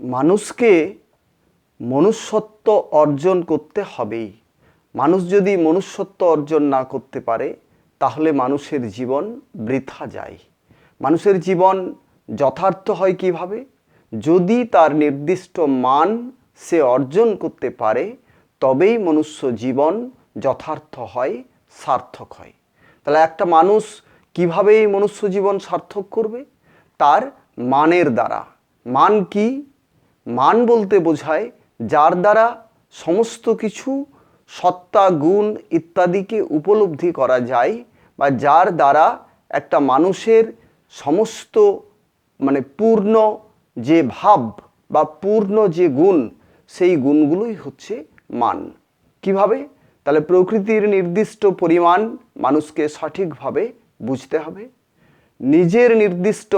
মানুষকে মনুষ্যত্ব অর্জন করতে হবেই। মানুষ যদি মনুষ্যত্ব অর্জন না করতে পারে, তাহলে মানুষের জীবন বৃথা যায়। মানুষের জীবন যথার্থ হয় কীভাবে? যদি তার নির্দিষ্ট মান সে অর্জন করতে পারে, তবেই মনুষ্য জীবন যথার্থ হয়, সার্থক হয়। তাহলে একটা মানুষ কীভাবে এই মনুষ্য জীবন সার্থক করবে? তার মানের দ্বারা। মান কি? মান বলতে বোঝায় যার দ্বারা সমস্ত কিছু সত্তা, গুণ ইত্যাদিকে উপলব্ধি করা যায় বা যার দ্বারা একটা মানুষের সমস্ত মানে পূর্ণ যে ভাব বা পূর্ণ যে গুণ, সেই গুণগুলোই হচ্ছে মান। কীভাবে? তাহলে প্রকৃতির নির্দিষ্ট পরিমাণ মানুষকে সঠিকভাবে বুঝতে হবে। নিজের নির্দিষ্ট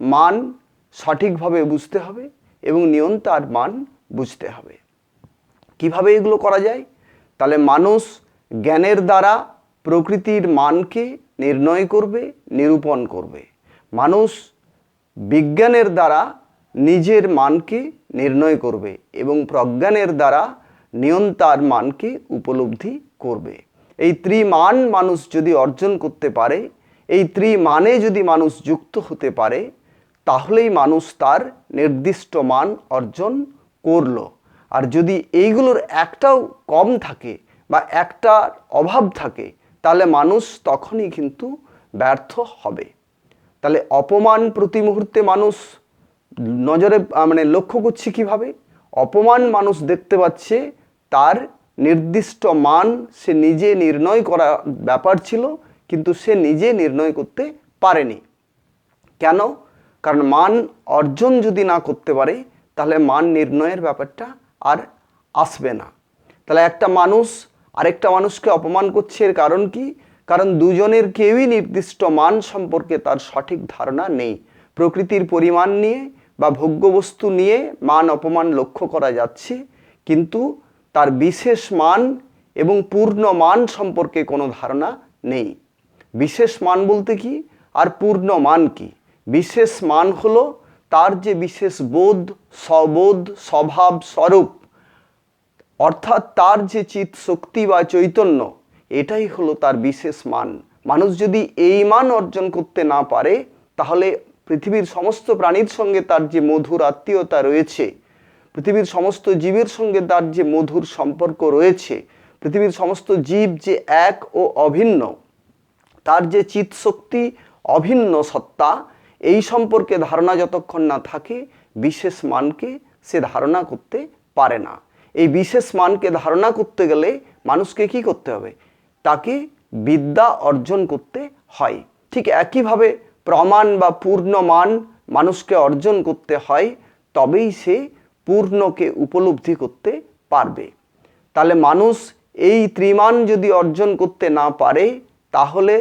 মান সঠিকভাবে বুঝতে হবে। এবং নিয়ন্তার মান বুঝতে হবে। কীভাবে এগুলো করা যায়? তাহলে মানুষ জ্ঞানের দ্বারা প্রকৃতির মানকে নির্ণয় করবে, নিরূপণ করবে। মানুষ বিজ্ঞানের দ্বারা নিজের মানকে নির্ণয় করবে এবং প্রজ্ঞানের দ্বারা নিয়ন্তার মানকে উপলব্ধি করবে। এই ত্রিমান মানুষ যদি অর্জন করতে পারে, এই ত্রিমানে যদি মানুষ যুক্ত হতে পারে তাহলেই মানুষ তার নির্দিষ্ট মান অর্জন করল। আর যদি এইগুলোর একটাও কম থাকে বা একটা অভাব থাকে, তাহলে মানুষ তখনই কিন্তু ব্যর্থ হবে। তাহলে অপমান প্রতি মুহূর্তে মানুষ নজরে মানে লক্ষ্য করছে কীভাবে? অপমান মানুষ দেখতে পাচ্ছে তার নির্দিষ্ট মান সে নিজে নির্ণয় করা ব্যাপার ছিল, কিন্তু সে নিজে নির্ণয় করতে পারেনি। কেন? কারণ মান অর্জন যদি না করতে পারে, তাহলে মান নির্ণয়ের ব্যাপারটা আর আসবে না। তাহলে একটা মানুষ, আরেকটা মানুষকে অপমান করছে এর কারণ কি? কারণ দুজনের কেউই নির্দিষ্ট মান সম্পর্কে তার সঠিক ধারণা নেই। প্রকৃতির পরিমাণ নিয়ে বা ভোগ্যবস্তু নিয়ে মান অপমান লক্ষ্য করা যাচ্ছে, কিন্তু তার বিশেষ মান এবং পূর্ণ মান সম্পর্কে কোনো ধারণা নেই। বিশেষ মান বলতে কি? আর পূর্ণ মান কি? বিশেষ মান হলো তার যে বিশেষ বোধ সবোধ স্বভাব স্বরূপ। অর্থাৎ তার যে চিত শক্তি বা চৈতন্য, এটাই হলো তার বিশেষ মান। মানুষ যদি এই মান অর্জন করতে না পারে, তাহলে পৃথিবীর সমস্ত প্রাণীর সঙ্গে তার যে মধুর আত্মীয়তা রয়েছে, পৃথিবীর সমস্ত জীবের সঙ্গে তার যে মধুর সম্পর্ক রয়েছে, পৃথিবীর সমস্ত জীব যে এক ও অভিন্ন, তার যে চিত শক্তি অভিন্ন সত্তা এই সম্পর্কে ধারণা যতক্ষণ না থাকে, বিশেষ মানকে সে ধারণা করতে পারে না। এই বিশেষ মানকে ধারণা করতে গেলে মানুষকে কি করতে হবে? তাকে বিদ্যা অর্জন করতে হয়। ঠিক একইভাবে প্রমাণ বা পূর্ণ মান মানুষকে অর্জন করতে হয়, তবেই সে পূর্ণকে উপলব্ধি করতে পারবে। তাহলে মানুষ এই ত্রিমান যদি অর্জন করতে না পারে, তাহলে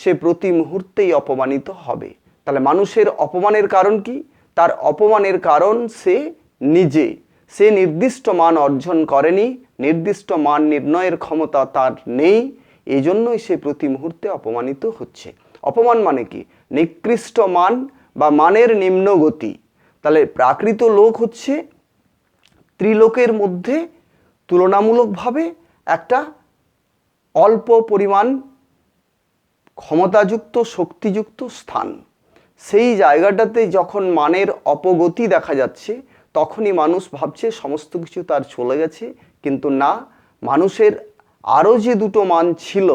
সে প্রতি মুহূর্তেই অপমানিত হবে। তাহলে মানুষের অপমানের কারণ কি? তার অপমানের কারণ সে নিজে। সে নির্দিষ্ট মান অর্জন করেনি, নির্দিষ্ট মান নির্ণয়ের ক্ষমতা তার নেই এই জন্যই সে প্রতি মুহূর্তে অপমানিত হচ্ছে। অপমান মানে কি? নিকৃষ্ট মান বা মানের নিম্নগতি তাহলে প্রাকৃত লোক হচ্ছে ত্রিলোকের মধ্যে তুলনামূলকভাবে একটা অল্প পরিমাণ ক্ষমতাযুক্ত, শক্তিযুক্ত স্থান। সেই জায়গাটাতে যখন মানের অপগতি দেখা যাচ্ছে, তখনই মানুষ ভাবছে সমস্ত কিছু তার চলে গেছে। কিন্তু না, মানুষের আরও যে দুটো মান ছিল,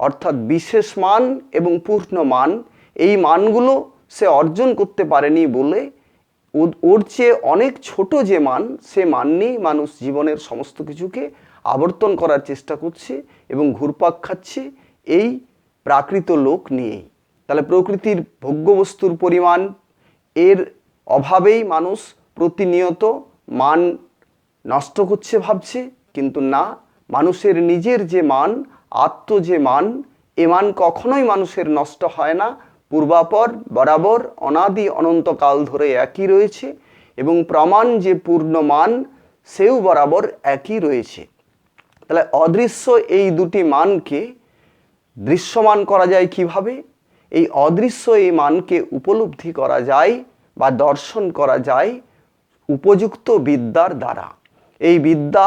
অর্থাৎ বিশেষ মান এবং পূর্ণ মান, এই মানগুলো সে অর্জন করতে পারেনি বলে ওর চেয়ে অনেক ছোট যে মান, সে মান নিয়েই মানুষ জীবনের সমস্ত কিছুকে আবর্তন করার চেষ্টা করছে এবং ঘুরপাক খাচ্ছে এই প্রাকৃত লোক নিয়েই। তাহলে প্রকৃতির ভোগ্যবস্তুর পরিমাণ, এর অভাবেই মানুষ প্রতিনিয়ত মান নষ্ট করছে ভাবছে, কিন্তু না, মানুষের নিজের যে মান, আত্ম যে মান, এ মান কখনোই মানুষের নষ্ট হয় না। পূর্বাপর, বরাবর, অনাদি, অনন্তকাল ধরে একই রয়েছে এবং প্রমাণ যে পূর্ণ মান, সেও বরাবর একই রয়েছে। তাহলে অদৃশ্য এই দুটি মানকে দৃশ্যমান করা যায় কীভাবে? এই অদৃশ্য এই মানকে উপলব্ধি করা যায় বা দর্শন করা যায় উপযুক্ত বিদ্যার দ্বারা। এই বিদ্যা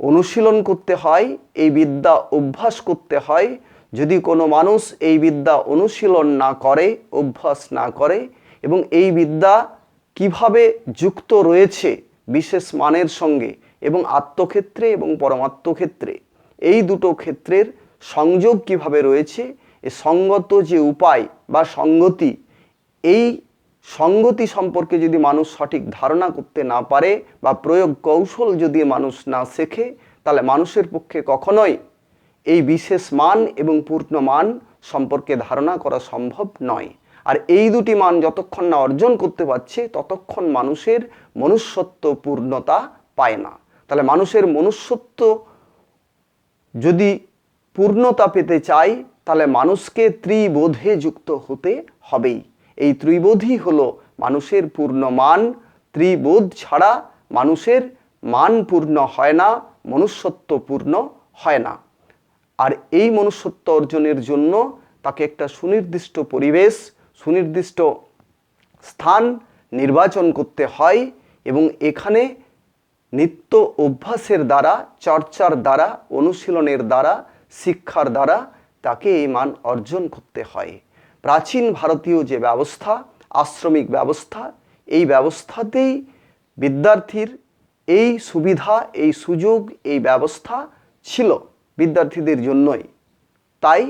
অনুশীলন করতে হয়, এই বিদ্যা অভ্যাস করতে হয়। যদি কোনো মানুষ এই বিদ্যা অনুশীলন না করে, অভ্যাস না করে এবং এই বিদ্যা কীভাবে যুক্ত রয়েছে বিশেষ মানের সঙ্গে এবং আত্মক্ষেত্রে এবং পরমাত্মক্ষেত্রে, এই দুটো ক্ষেত্রের সংযোগ কীভাবে রয়েছে এ সঙ্গত যে উপায় বা সঙ্গতি, এই সঙ্গতি সম্পর্কে যদি মানুষ সঠিক ধারণা করতে না পারে বা প্রয়োগ কৌশল যদি মানুষ না শেখে, তাহলে মানুষের পক্ষে কখনোই এই বিশেষ মান এবং পূর্ণ মান সম্পর্কে ধারণা করা সম্ভব নয়। আর এই দুটি মান যতক্ষণ না অর্জন করতে পারছে, ততক্ষণ মানুষের মনুষ্যত্ব পূর্ণতা পায় না। তাহলে মানুষের মনুষ্যত্ব যদি পূর্ণতা পেতে চাই তাহলে মানুষকে ত্রিবোধে যুক্ত হতে হবেই। এই ত্রিবোধই হলো মানুষের পূর্ণ মান। ত্রিবোধ ছাড়া মানুষের মান পূর্ণ হয় না, মনুষ্যত্ব পূর্ণ হয় না। আর এই মনুষ্যত্ব অর্জনের জন্য তাকে একটা সুনির্দিষ্ট পরিবেশ, সুনির্দিষ্ট স্থান নির্বাচন করতে হয় এবং এখানে নিত্য অভ্যাসের দ্বারা, চর্চার দ্বারা, অনুশীলনের দ্বারা, শিক্ষার দ্বারা তাকে এই মান অর্জন করতে হয়। প্রাচীন ভারতীয় যে ব্যবস্থা, আশ্রমিক ব্যবস্থা, এই ব্যবস্থাতেই বিদ্যার্থীর এই সুবিধা, এই সুযোগ, এই ব্যবস্থা ছিল বিদ্যার্থীদের জন্যই। তাই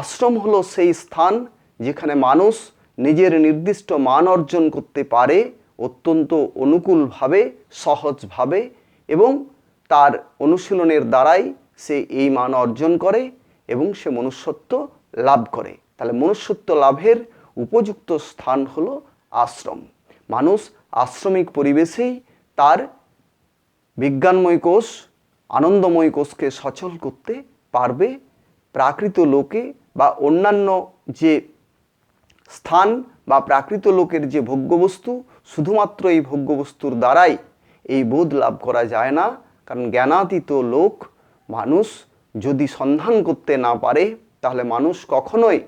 আশ্রম হলো সেই স্থান যেখানে মানুষ নিজের নির্দিষ্ট মান অর্জন করতে পারে অত্যন্ত অনুকূলভাবে, সহজভাবে এবং তার অনুশীলনের দ্বারাই সে এই মান অর্জন করে। এবং সে মনুষ্যত্ব লাভ করে। তাহলে মনুষ্যত্ব লাভের উপযুক্ত স্থান হলো আশ্রম। মানুষ আশ্রমিক পরিবেশেই তার বিজ্ঞানময় কোষ, আনন্দময় কোষকে সচল করতে পারবে। প্রাকৃত লোকে বা অন্যান্য যে স্থান বা প্রাকৃত লোকের যে ভোগ্যবস্তু, শুধুমাত্র এই ভোগ্যবস্তুর দ্বারাই এই বোধ লাভ করা যায় না। কারণ জ্ঞানাতীত লোক, মানুষ যদি সন্ধান করতে না পারে, তাহলে মানুষ কখনোই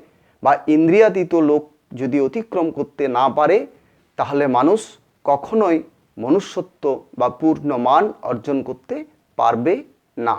বা ইন্দ্রিয়াতীত লোক যদি অতিক্রম করতে না পারে, তাহলে মানুষ কখনোই মনুষ্যত্ব বা পূর্ণ মান অর্জন করতে পারবে না।